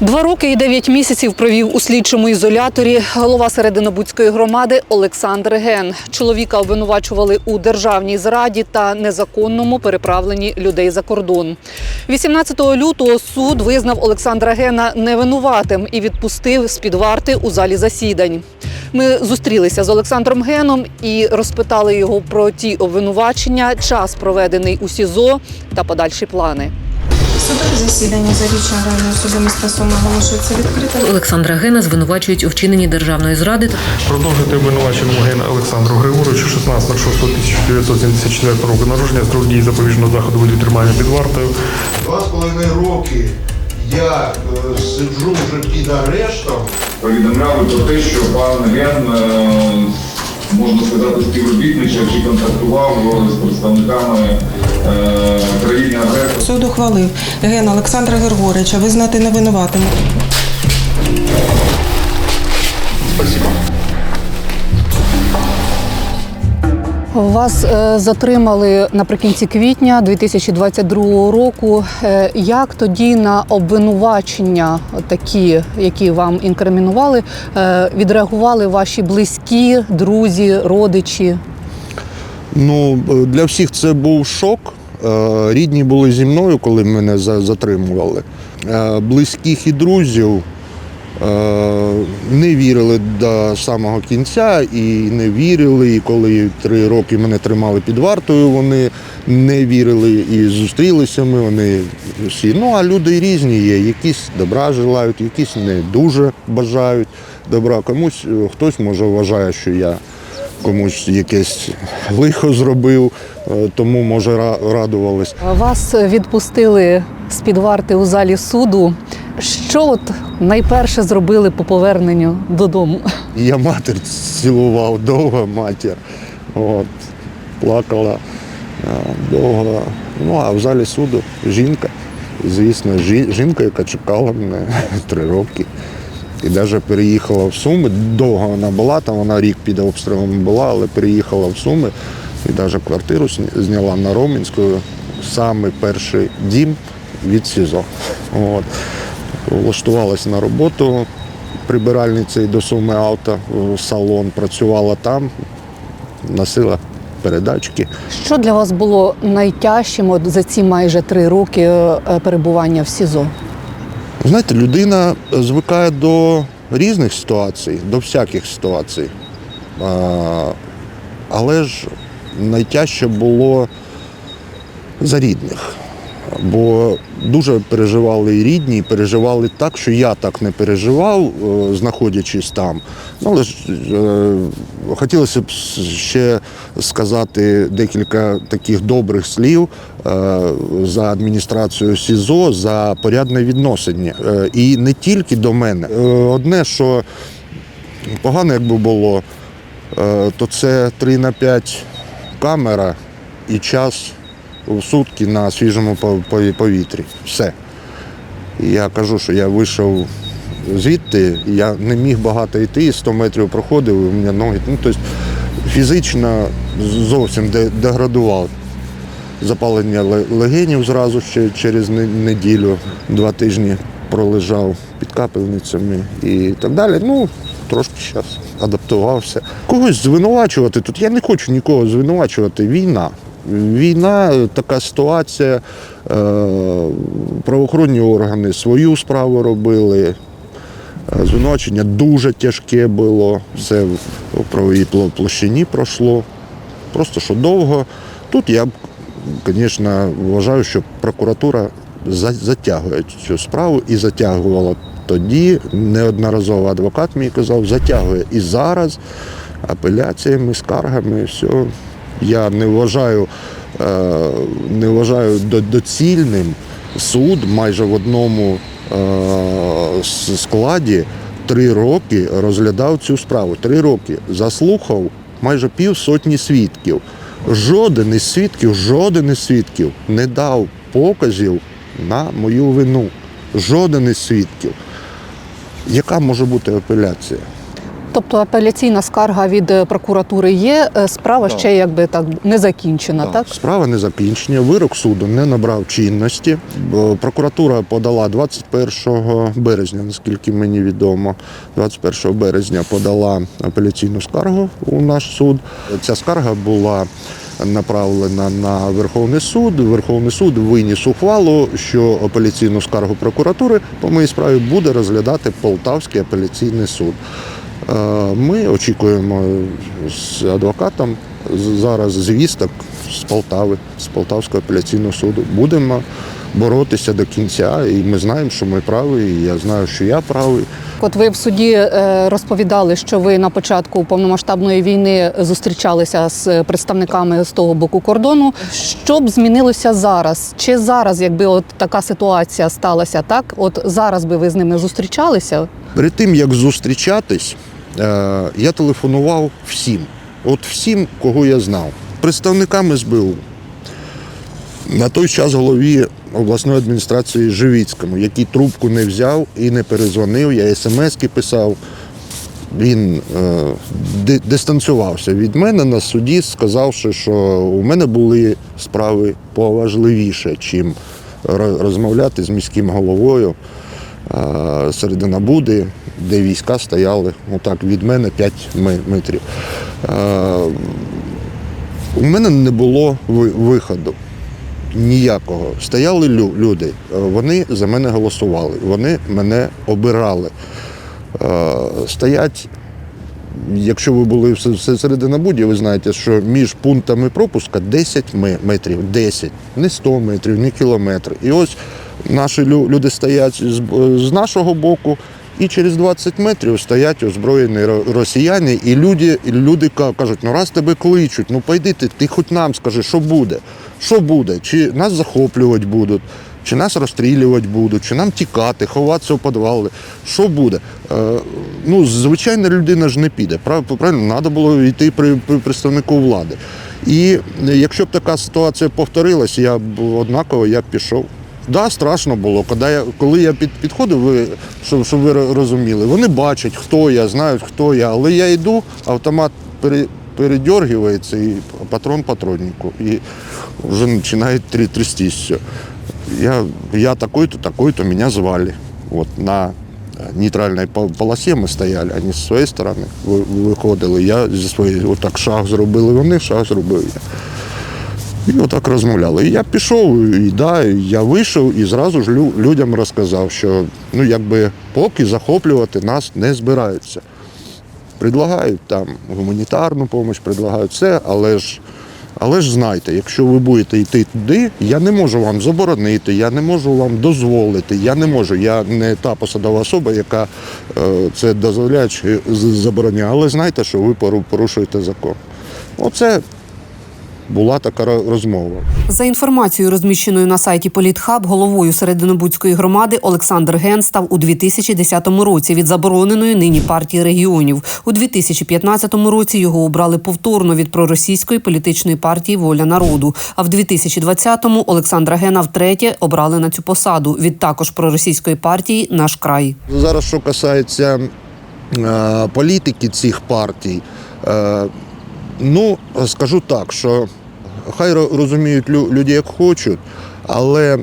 Два роки і дев'ять місяців провів у слідчому ізоляторі голова Серединобудської громади Олександр Ген. Чоловіка обвинувачували у державній зраді та незаконному переправленні людей за кордон. 18 лютого суд визнав Олександра Гена невинуватим і відпустив з під варти у залі засідань. Ми зустрілися з Олександром Геном і розпитали його про ті обвинувачення, час проведений у СІЗО та подальші плани. Судове засідання за річчям районного суду міста Суми оголошується відкритим. Олександра Гена звинувачують у вчиненні державної зради Продовжити обвинуваченому Гена Олександру Григоровичу 16.06.1974 року народження строк дії запобіжного заходу буде тримання під вартою. Два з половиною роки я е, сиджу вже під арештом. повідомляли про те, що пан Ген, е, можна сказати, співробітничав чи контактував з представниками е, країни-агресора. Суд ухвалив Гена Олександра Григорича визнати невинуватим. Вас е, затримали наприкінці квітня 2022 року. Е, Як тоді на обвинувачення, такі, які вам інкримінували, е, відреагували ваші близькі, друзі, родичі? Ну, е, для всіх це був шок. Е, Рідні були зі мною, коли мене за- затримували. Е, Близьких і друзів не вірили до самого кінця і не вірили. І коли три роки мене тримали під вартою, вони не вірили і зустрілися ми. Вони всі. Ну а люди різні є. Якісь добра желають, якісь не дуже бажають добра. Комусь хтось може вважає, що я комусь якесь лихо зробив, е, тому може ра- радувались. Вас відпустили з під варти у залі суду. Що от найперше зробили по поверненню додому? Я матір цілував довго, матір. От, плакала е, довго. Ну а в залі суду жінка, звісно, жінка, яка чекала мене три роки. І навіть переїхала в Суми. Довго вона була, там вона рік під обстрілом була, але переїхала в Суми і навіть квартиру зняла на Ромінську, саме перший дім від СІЗО. От. Влаштувалася на роботу прибиральницею до Суми авто, салон, працювала там, носила передачки. Що для вас було найтяжчим за ці майже три роки е, перебування в СІЗО? Знаєте, людина звикає до різних ситуацій, до всяких ситуацій. Але ж найтяжче було за рідних. Бо дуже переживали і рідні, переживали так, що я так не переживав, е, знаходячись там. Ну, але ж е, хотілося б ще сказати декілька таких добрих слів е, за адміністрацію СІЗО, за порядне відношення. І не тільки до мене. Одне, що погано якби було, то це 3 на 5 камера і час в сутки на свіжому пов- пов- повітрі. Все. Я кажу, що я вийшов звідти, я не міг багато йти, 100 метрів проходив, у мене ноги. Ну, тобто фізично зовсім деградував. Запалення ле- легенів зразу ще через неділю, два тижні пролежав під капельницями і так далі. Ну, трошки зараз адаптувався. Когось звинувачувати тут. Я не хочу нікого звинувачувати. Війна. Війна, така ситуація. Е, правоохоронні органи свою справу робили. Е, Звинувачення дуже тяжке було, все в правовій площині пройшло. Просто що довго. Тут я, звісно, вважаю, що прокуратура затягує цю справу і затягувала тоді. Неодноразово адвокат мій казав, затягує і зараз апеляціями, скаргами, все. Я не вважаю, е, не вважаю доцільним суд майже в одному е, складі три роки розглядав цю справу. Три роки заслухав майже пів сотні свідків. Жоден із свідків, жоден із свідків не дав показів на мою вину. Жоден із свідків. Яка може бути апеляція? Тобто апеляційна скарга від е, прокуратури є, е, справа Так. ще якби так не закінчена, так? Справа не закінчена, вирок суду не набрав чинності. Прокуратура подала 21 березня, наскільки мені відомо. 21 березня подала апеляційну скаргу у наш суд. Ця скарга була направлена на Верховний суд. Верховний суд виніс ухвалу, що апеляційну скаргу прокуратури по моїй справі буде розглядати Полтавський апеляційний суд. Е, Ми очікуємо з адвокатом зараз звісток з Полтави, з Полтавського апеляційного суду. Будемо боротися до кінця, і ми знаємо, що ми праві, і я знаю, що я правий. От ви в суді е, розповідали, що ви на початку повномасштабної війни зустрічалися з представниками з того боку кордону. Що б змінилося зараз? Чи зараз, якби от така ситуація сталася, так от зараз би ви з ними зустрічалися? Перед тим як зустрічатись, я телефонував всім. От всім, кого я знав. Представникам СБУ. На той час голові обласної адміністрації Живіцькому, який трубку не взяв і не перезвонив, я смски писав. Він е, ди- дистанціювався від мене на суді, сказавши, що у мене були справи поважливіше, чим розмовляти з міським головою е, середина Буди, де війська стояли отак від мене 5 метрів. Е, у мене не було виходу. Ніякого. Стояли люди, вони за мене голосували, вони мене обирали. Е, Стоять, якщо ви були в се- середина буді, ви знаєте, що між пунктами пропуска 10 метрів, 10, не 100 метрів, не кілометр. І ось наші люди стоять з нашого боку, і через 20 метрів стоять озброєні росіяни, і люди, і люди кажуть, ну раз тебе кличуть, ну пойди ти, ти хоч нам скажи, що буде? Що буде? Чи нас захоплювати будуть? Чи нас розстрілювати будуть, чи нам тікати, ховатися в підвали. Що буде? Е, ну, звичайна людина ж не піде. Прав- Правильно, треба було йти при, при представнику влади. І якщо б така ситуація повторилась, я б однаково я б пішов. Да, страшно було. Коли я, коли я під, підходив, ви, щоб, щоб ви розуміли, вони бачать, хто я, знають, хто я, але я йду, автомат пере, передергивається і патрон патроннику. І вже починає трястись. Я, я такой-то, такой-то, меня звали. Вот на нейтральной по- полосі ми стояли, вони з своєї сторони виходили. Я зі своєї, отак шаг зробили вони, шаг зробив я. І отак розмовляли. І я пішов, і да, я вийшов і зразу ж лю- людям розказав, що ну якби поки захоплювати нас не збираються. Предлагають там гуманітарну допомогу, предлагають все, але ж, але ж знайте, якщо ви будете йти туди, я не можу вам заборонити, я не можу вам дозволити, я не можу. Я не та посадова особа, яка е, це дозволяє чи забороняє. Але знайте, що ви порушуєте закон. Оце була така розмова. За інформацією, розміщеною на сайті Політхаб, головою Серединобудської громади Олександр Ген став у 2010 році від забороненої нині партії регіонів. У 2015 році його обрали повторно від проросійської політичної партії Воля народу. А в 2020-му Олександра Гена втретє обрали на цю посаду від також проросійської партії Наш край. Зараз, що касається е, політики цих партій, е, ну скажу так, що хай розуміють люди як хочуть, але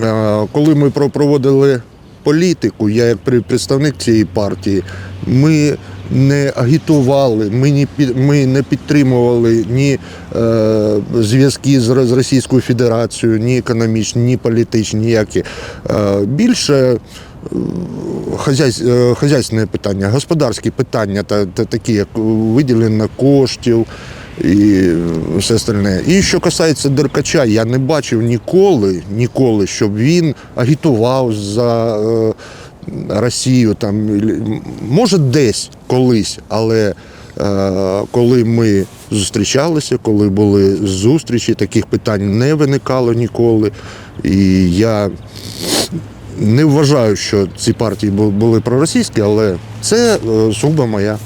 е, коли ми про- проводили політику, я як представник цієї партії, ми не агітували, ми не, підтримували ні е, зв'язки з, з Російською Федерацією, ні економічні, ні політичні, ніякі. Е, більше е, питання, господарські питання, та, та такі, як виділення коштів і все остальне. І що касається Деркача, я не бачив ніколи, ніколи, щоб він агітував за е, Росію. Там, може, десь колись, але е, коли ми зустрічалися, коли були зустрічі, таких питань не виникало ніколи. І я не вважаю, що ці партії були проросійські, але це е, сугубо моя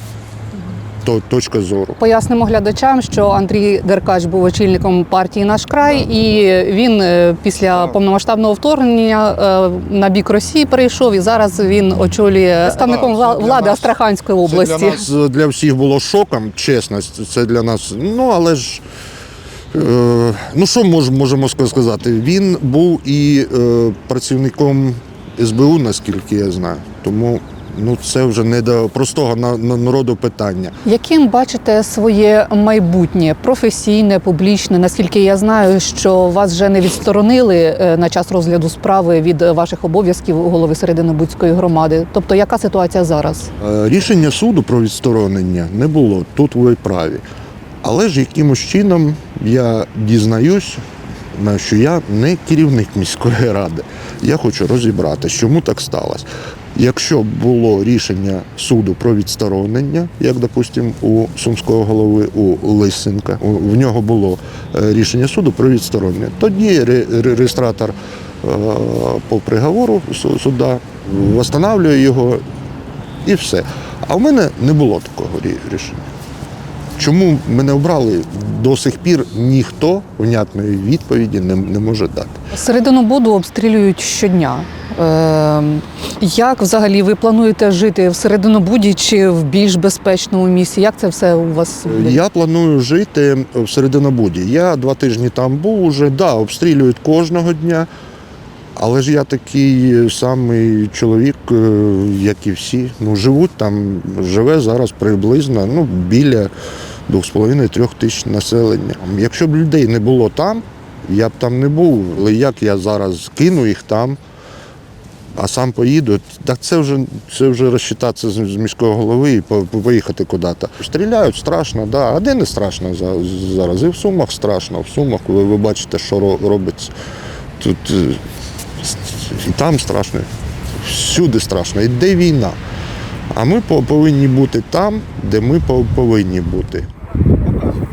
то- точка зору. Пояснимо глядачам, що Андрій Деркач був очільником партії Наш край, і він е, після повномасштабного вторгнення е, на бік Росії перейшов, і зараз він очолює представником влади нас- Астраханської області. Це для нас для всіх було шоком, чесно. Це для нас. Ну але ж. Е, ну що мож, можемо сказати? Він був і е, працівником СБУ, наскільки я знаю. Тому ну, це вже не до простого на, на народу питання. Яким бачите своє майбутнє професійне, публічне? Наскільки я знаю, що вас вже не відсторонили е, на час розгляду справи від ваших обов'язків голови Серединобудської громади. Тобто, яка ситуація зараз? Рішення суду про відсторонення не було. Тут ви праві. Але ж якимось чином я дізнаюсь, що я не керівник міської ради. Я хочу розібратися, чому так сталося. Якщо було рішення суду про відсторонення, як, допустимо, у сумського голови у Лисенка, в нього було е, рішення суду про відсторонення, тоді ре- ре- реєстратор е, по приговору суда встановлює його і все. А в мене не було такого рішення. Чому мене обрали до сих пір ніхто внятної відповіді не, не може дати. Серединобуду обстрілюють щодня. Е, як взагалі ви плануєте жити в Серединобуді чи в більш безпечному місці? Як це все у вас? Я планую жити в Серединобуді. Я два тижні там був уже, да, обстрілюють кожного дня. Але ж я такий самий чоловік, е, як і всі. Ну, живуть там, живе зараз приблизно ну, біля 2,5-3 тисяч населення. Якщо б людей не було там, я б там не був. Але як я зараз кину їх там, а сам поїду, так це вже це вже розчитатися з, міського голови і по- по- поїхати куди-то. Стріляють страшно, да. а де не страшно зараз? І в Сумах страшно. В Сумах ви, ви бачите, що ро- робиться. Тут е, і там страшно, всюди страшно. Іде війна. А ми повинні бути там, де ми повинні бути. God.